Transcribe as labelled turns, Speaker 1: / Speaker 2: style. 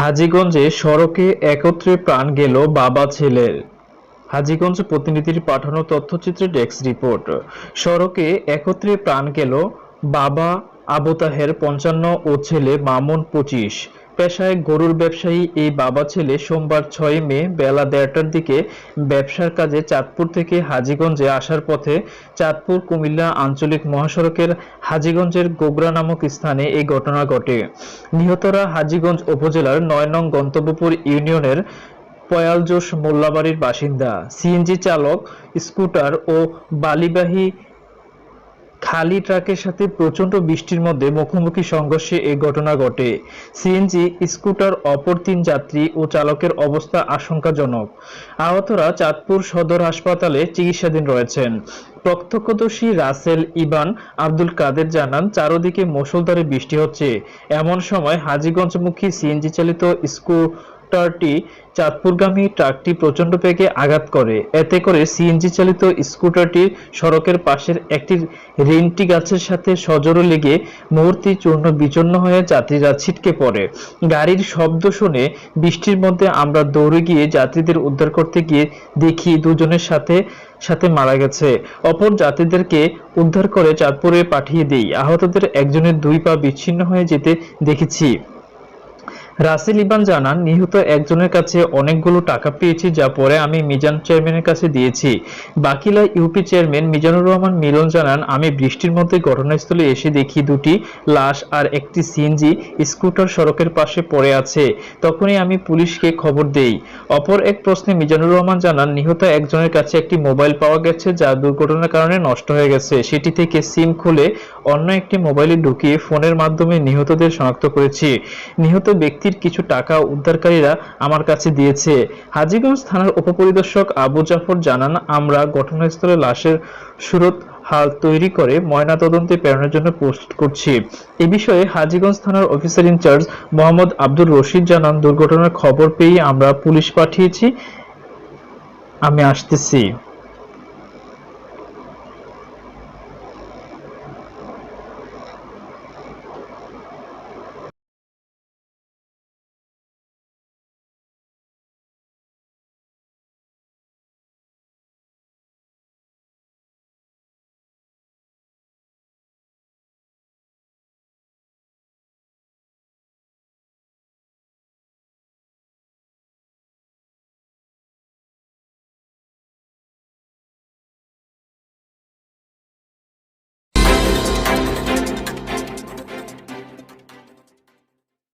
Speaker 1: হাজীগঞ্জে সড়কে একত্রে প্রাণ গেল বাবা ছেলের। হাজীগঞ্জ প্রতিনিধির পাঠানো তথ্যচিত্রে ডেস্ক রিপোর্ট। সড়কে একত্রে প্রাণ গেল বাবা আবু তাহের, পঞ্চান্ন, ও ছেলে মামুন, পঁচিশ। পেশায় গরুর ব্যবসায়ী এই বাবা ছেলে সোমবার ছয় মে বেলা দেড়টার দিকে ব্যবসার কাজে চাঁদপুর থেকে হাজিগঞ্জে আসার পথে চাঁদপুর, কুমিল্লা আঞ্চলিক মহাসড়কের হাজীগঞ্জের গোগরা নামক স্থানে এই ঘটনা ঘটে। নিহতরা হাজীগঞ্জ উপজেলার নয় নং গন্তব্যপুর ইউনিয়নের পয়ালজোশ মোল্লাবাড়ির বাসিন্দা। সিএনজি চালক, স্কুটার ও বালিবাহী খালি ট্রাকের সাথে প্রচণ্ড বৃষ্টির মধ্যে মুখোমুখি সংঘর্ষে এই ঘটনা ঘটে। সিএনজি স্কুটার অপর তিন যাত্রী ও চালকের অবস্থা আশঙ্কাজনক। আহতরা চাঁদপুর সদর হাসপাতালে চিকিৎসাধীন রয়েছেন। প্রত্যক্ষদর্শী রাসেল ইবান আব্দুল কাদের জানান, চারদিকে মুষলধারে বৃষ্টি হচ্ছে। এমন সময় হাজীগঞ্জমুখী সিএনজি চালিত স্কুটারটি চাঁদপুরগামী ট্রাকটি প্রচণ্ড বেগে আঘাত করে। এতে করে সিএনজি চালিত স্কুটারটি সড়কের পাশের একটি রেন্টি গাছের সাথে সজোরে লেগে মুহূর্তে চূর্ণ বিচূর্ণ হয়ে যাত্রীরা ছিটকে পড়ে। গাড়ির শব্দ শুনে বৃষ্টির মধ্যে আমরা দৌড়ে গিয়ে যাত্রীদের উদ্ধার করতে গিয়ে দেখি দুজনের সাথে সাথে মারা গেছে। অপর যাত্রীদেরকে উদ্ধার করে চাঁদপুরে পাঠিয়ে দেই। আহতদের একজনের দুই পা বিচ্ছিন্ন হয়ে যেতে দেখেছি। রাসেল ইবান জানান, নিহত একজনের কাছে অনেকগুলো টাকা পেয়েছি, যা পরে আমি মিজান চেয়ারম্যানের কাছে দিয়েছি। বাকিলা ইউপি চেয়ারম্যান মিজানুর রহমান মিলন জানান, আমি বৃষ্টির মধ্যে ঘটনাস্থলে এসে দেখি দুটি লাশ আর একটি সিএনজি স্কুটার সড়কের পাশে পড়ে আছে। তখনই আমি পুলিশকে খবর দেই। অপর এক প্রশ্নে মিজানুর রহমান জানান, নিহত একজনের কাছে একটি মোবাইল পাওয়া গেছে, যা দুর্ঘটনার কারণে নষ্ট হয়ে গেছে। সেটি থেকে সিম খুলে অন্য একটি মোবাইলে ঢুকিয়ে ফোনের মাধ্যমে নিহতদের শনাক্ত করেছি। নিহত ব্যক্তির কিছু টাকা উদ্ধারকারীরা আমার কাছে দিয়েছে। হাজিগঞ্জ থানার উপপরিদর্শক আবু জাফর জানান, আমরা ঘটনাস্থলে লাশের সুরত হাল তৈরি করে ময়নাতদন্তে প্রেরণের জন্য প্রস্তুত করছি। এ বিষয়ে হাজীগঞ্জ থানার officer in charge Mohammad Abdur Rashid জানান, দুর্ঘটনার খবর পেয়ে আমরা পুলিশ পাঠিয়েছি। আমি আসতেছি।